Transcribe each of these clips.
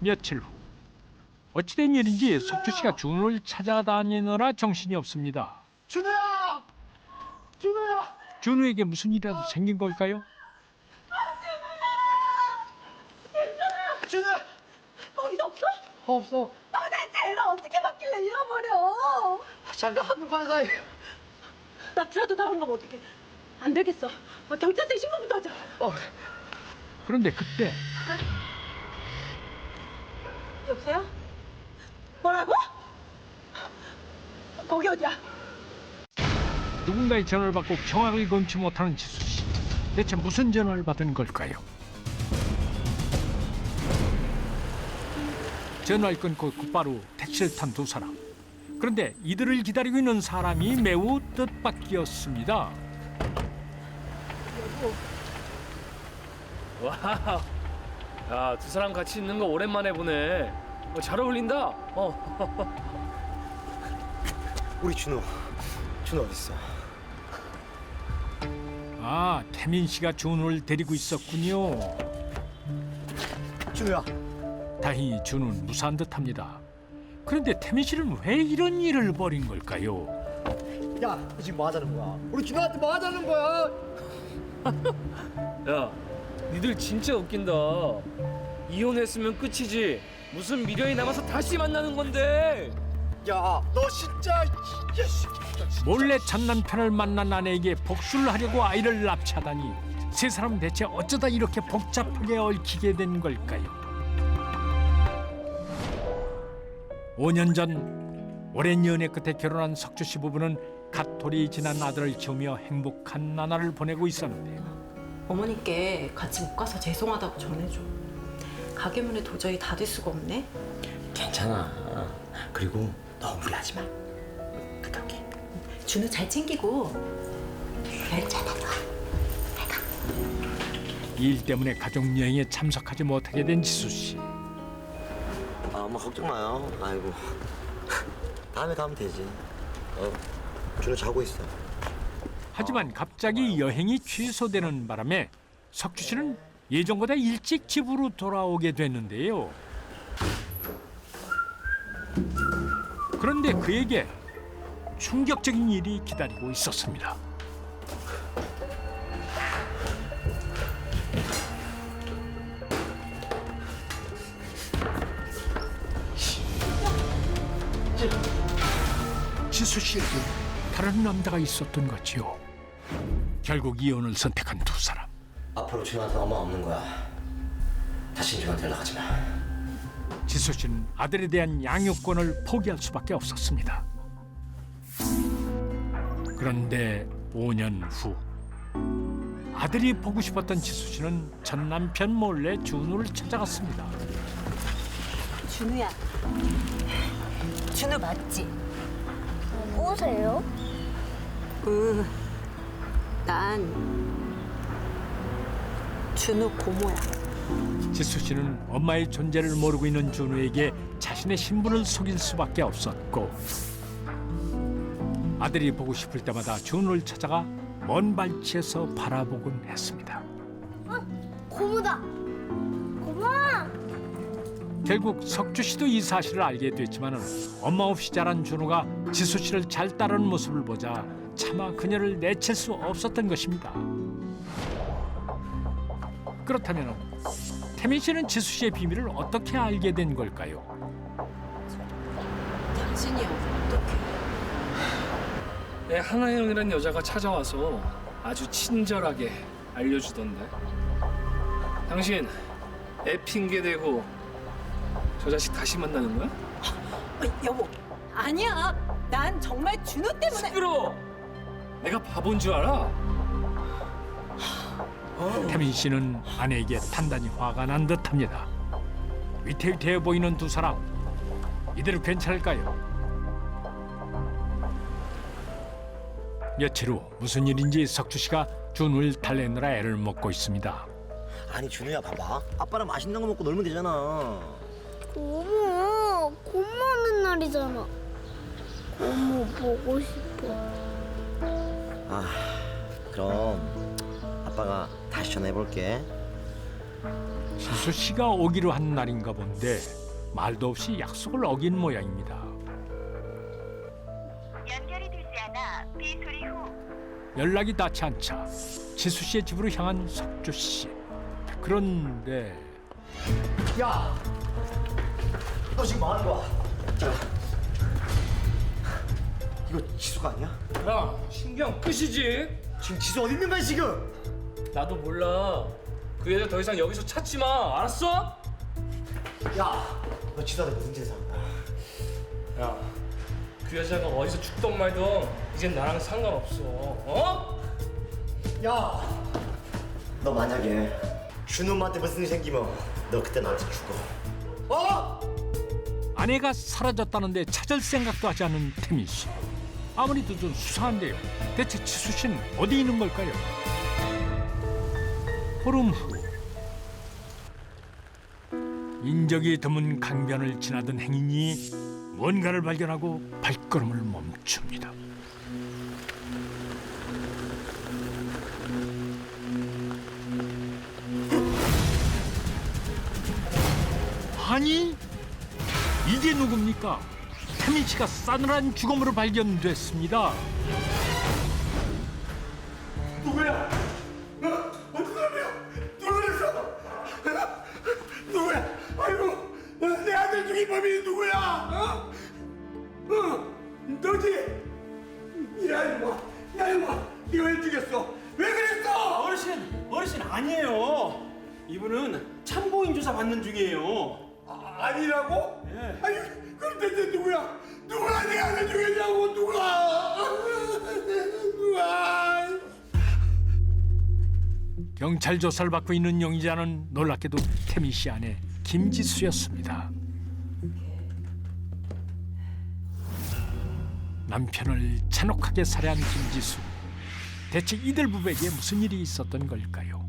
며칠 후 어찌된 일인지 석주 씨가 준우를 찾아다니느라 정신이 없습니다. 준우야! 준우야! 준우에게 무슨 일이라도 생긴 걸까요? 준우야! 거기 없어? 없어. 도대체 얘를 어떻게 받길래 잃어버려? 잠깐 한눈 판 사이. 나트라도 나오는 거면 어떡해? 안 되겠어. 어, 경찰서에 신고부터 하자. 어, 그런데 그때 여보세요? 뭐라고? 거기 어디야? 누군가의 전화를 받고 경악을 금치 못하는 지수 씨. 대체 무슨 전화를 받은 걸까요? 전화를 끊고 곧바로 택시를 탄 두 사람. 그런데 이들을 기다리고 있는 사람이 매우 뜻밖이었습니다. 와, 야, 두 사람 같이 있는 거 오랜만에 보네. 어, 잘 어울린다. 어, 우리 준호 준호 어딨어? 아, 태민 씨가 준우를 데리고 있었군요. 준호야 다행히 준우는 무사한 듯합니다. 그런데 태민 씨는 왜 이런 일을 벌인 걸까요? 야너 지금 뭐 하자는 거야? 우리 준호한테 뭐 하자는 거야? 야, 니들 진짜 웃긴다. 이혼했으면 끝이지. 무슨 미련이 남아서 다시 만나는 건데. 야 너 진짜 이 새끼 진짜. 몰래 전 남편을 만난 아내에게 복수를 하려고 아이를 납치하다니 세 사람은 대체 어쩌다 이렇게 복잡하게 얽히게 된 걸까요? 5년 전 오랜 연애 끝에 결혼한 석주 씨 부부는 갓돌이 지난 아들을 키우며 행복한 나날을 보내고 있었는데요. 어머니께 같이 못 가서 죄송하다고 전해줘. 가게 문에 도저히 닫을 수가 없네. 괜찮아. 그리고 너무 무리하지 마. 갔다 올게. 준우 잘 챙기고 열차 타고 와. 이일 때문에 가족 여행에 참석하지 못하게 된 지수 씨. 아, 엄마 걱정 마요. 아이고. 다음에 가면 되지. 어, 준호 자고 있어. 하지만 갑자기 여행이 취소되는 바람에 석주 씨는 예정보다 일찍 집으로 돌아오게 됐는데요. 그런데 그에게 충격적인 일이 기다리고 있었습니다. 지수 씨에게 다른 남자가 있었던 거지요. 결국 이혼을 선택한 두 사람. 앞으로 준호한테 엄마 없는 거야. 다시 준호한테 연락하지 마. 지수 씨는 아들에 대한 양육권을 포기할 수밖에 없었습니다. 그런데 5년 후 아들이 보고 싶었던 지수 씨는 전 남편 몰래 준우를 찾아갔습니다. 준우야. 준우 맞지? 누구세요? 응. 난 준우 고모야. 지수 씨는 엄마의 존재를 모르고 있는 준우에게 자신의 신분을 속일 수밖에 없었고 아들이 보고 싶을 때마다 준우를 찾아가 먼 발치에서 바라보곤 했습니다. 고모다. 고모. 결국 석주 씨도 이 사실을 알게 됐지만 엄마 없이 자란 준호가 지수 씨를 잘 따르는 모습을 보자 차마 그녀를 내칠 수 없었던 것입니다. 그렇다면 태민 씨는 지수 씨의 비밀을 어떻게 알게 된 걸까요? 당신이 어떻게? 내 하나영이라는 여자가 찾아와서 아주 친절하게 알려주던데. 당신 애 핑계 대고 저 자식 다시 만나는 거야? 어, 여보. 아니야. 난 정말 준우 때문에. 시끄러. 내가 바본 줄 알아? 태민 씨는 아내에게 단단히 화가 난 듯합니다. 위태위태해 보이는 두 사람 이대로 괜찮을까요? 며칠 후 무슨 일인지 석주 씨가 준우를 달래느라 애를 먹고 있습니다. 아니, 준호야, 봐봐. 아빠랑 맛있는 거 먹고 놀면 되잖아. 고모. 고모 하는 날이잖아. 고모 보고 싶어. 아, 그럼 아빠가 다시 전화해볼게. 지수 씨가 오기로 한 날인가 본데 말도 없이 약속을 어긴 모양입니다. 연결이 되지 않아 비 소리 후 연락이 닿지 않자 지수 씨의 집으로 향한 석주 씨. 그런데 야! 너 지금 뭐 하는 거야? 자. 이거 지수가 아니야? 야 신경 끄시지 지금 지수 어디 있는 거야 지금? 나도 몰라 그 여자 더 이상 여기서 찾지 마 알았어? 야! 너 지수한테 무슨 짓을 한 거야? 야그 여자가 어디서 죽던 말던 이젠 나랑 상관없어 어? 야! 너 만약에 준우한테 무슨 일 생기면 너 그때 나한테 죽어. 어? 아내가 사라졌다는데 찾을 생각도 하지 않은 태민 씨. 아무리도 좀 수상한데요. 대체 지수 씨는 어디 있는 걸까요? 보름 후 인적이 드문 강변을 지나던 행인이 뭔가를 발견하고 발걸음을 멈춥니다. 아니 이게 누굽니까? 태민 씨가 싸늘한 죽음으로 발견됐습니다. 누구야? 어? 어떤 사람이야? 누구였어? 누구야? 아이고, 어, 내 아들 죽인 범인이 누구야? 어? 어? 너지? 야 이놈아, 야 이놈아, 네가 왜 죽였어? 왜 그랬어? 어르신, 어르신 아니에요. 이분은 참고인 조사 받는 중이에요. 아, 아니라고? 아니, 그럼 대체 누구야? 누가 내 아들 죽였냐고 누가? 누가? 경찰 조사를 받고 있는 용의자는 놀랍게도 태민 씨 아내 김지수였습니다. 남편을 잔혹하게 살해한 김지수. 대체 이들 부부에게 무슨 일이 있었던 걸까요?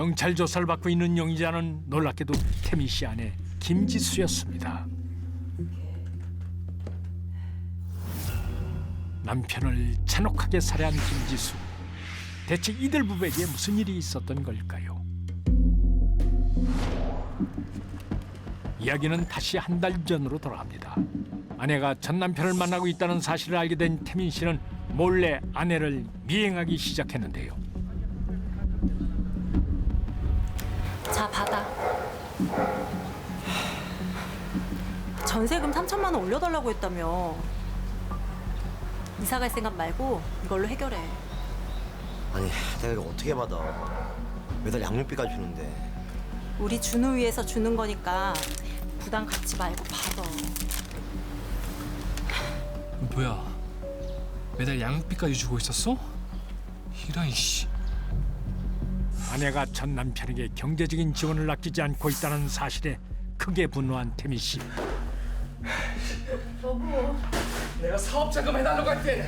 경찰 조사를 받고 있는 용의자는 놀랍게도 태민 씨 아내 김지수였습니다. 남편을 잔혹하게 살해한 김지수. 대체 이들 부부에게 무슨 일이 있었던 걸까요? 이야기는 다시 한 달 전으로 돌아갑니다. 아내가 전 남편을 만나고 있다는 사실을 알게 된 태민 씨는 몰래 아내를 미행하기 시작했는데요. 자 받아. 전세금 3천만 원 올려달라고 했다며. 이사 갈 생각 말고 이걸로 해결해. 아니 내가 이거 어떻게 받아? 매달 양육비까지 주는데. 우리 준우 위해서 주는 거니까 부담 갖지 말고 받아. 뭐야 매달 양육비까지 주고 있었어? 이런 씨 아내가 전 남편에게 경제적인 지원을 아끼지 않고 있다는 사실에 크게 분노한 태민 씨. 내가 사업 자금 해달라고 할땐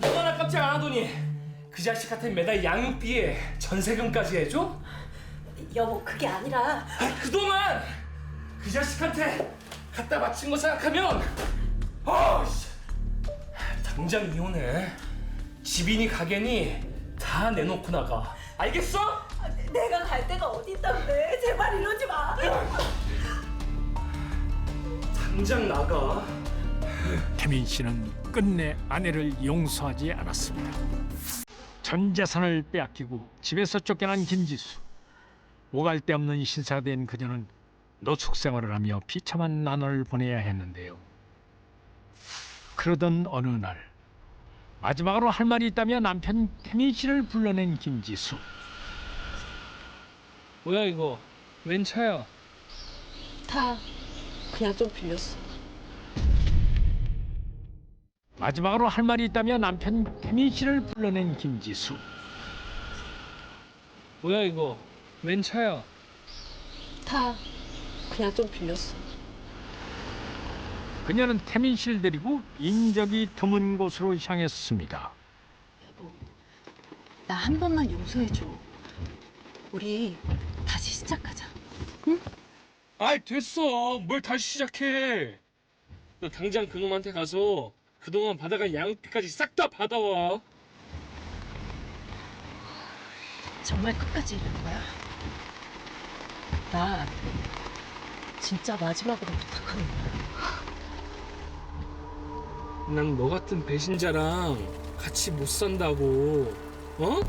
너만 아깝지 않아더니 그 자식한테 매달 양육비에 전세금까지 해줘? 여보 그게 아니라 아, 그동안 그 자식한테 갖다 바친 거 생각하면 어, 씨. 당장 이혼해 집이니 가게니 다 내놓고 나가 알겠어? 내가 갈 데가 어디 있다는데 제발 이러지 마. 당장 나가 태민 씨는 끝내 아내를 용서하지 않았습니다. 전 재산을 빼앗기고 집에서 쫓겨난 김지수. 오갈 데 없는 신사가 된 그녀는 노숙 생활을 하며 비참한 나날을 보내야 했는데요. 그러던 어느 날 마지막으로 할 말이 있다며 남편 태민 씨를 불러낸 김지수. 뭐야 이거 웬 차야 다 그냥 좀 빌렸어. 마지막으로 할 말이 있다며 남편 태민 씨를 불러낸 김지수. 뭐야 이거 웬 차야 다 그냥 좀 빌렸어. 그녀는 태민 씨를 데리고 인적이 드문 곳으로 향했습니다. 나한 번만 용서해줘. 우리 다시 시작하자. 아이 됐어 뭘 다시 시작해 너 당장 그놈한테 가서 그동안 받아간 양육비까지 싹 다 받아와 정말 끝까지 이럴 거야? 나 진짜 마지막으로 부탁하는 거야. 난 너 같은 배신자랑 같이 못 산다고. 어?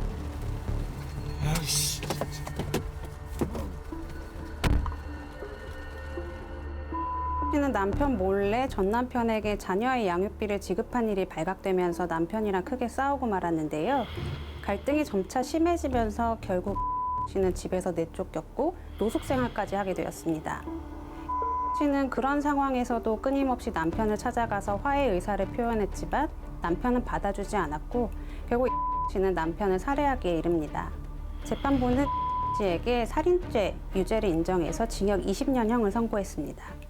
아이씨. 씨는 남편 몰래 전 남편에게 자녀의 양육비를 지급한 일이 발각되면서 남편이랑 크게 싸우고 말았는데요. 갈등이 점차 심해지면서 결국 씨는 집에서 내쫓겼고 노숙 생활까지 하게 되었습니다. 씨는 그런 상황에서도 끊임없이 남편을 찾아가서 화해 의사를 표현했지만 남편은 받아주지 않았고 결국 씨는 남편을 살해하기에 이릅니다. 재판부는 씨에게 살인죄 유죄를 인정해서 징역 20년형을 선고했습니다.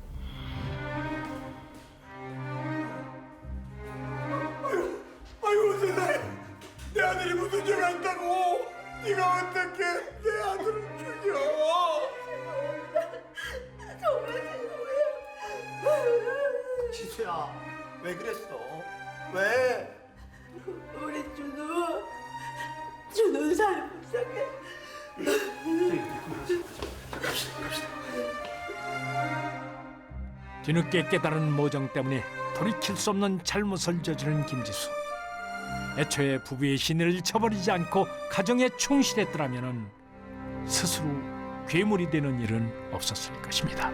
네가 어떻게 내 아들을 죽여 정말 죄송해요 지수야 왜 그랬어? 왜? 우리 준우, 준우 잘 불쌍해. 뒤늦게 깨달은 모정 때문에 돌이킬 수 없는 잘못을 저지른 김지수. 애초에 부부의 신의를 쳐버리지 않고 가정에 충실했더라면 스스로 괴물이 되는 일은 없었을 것입니다.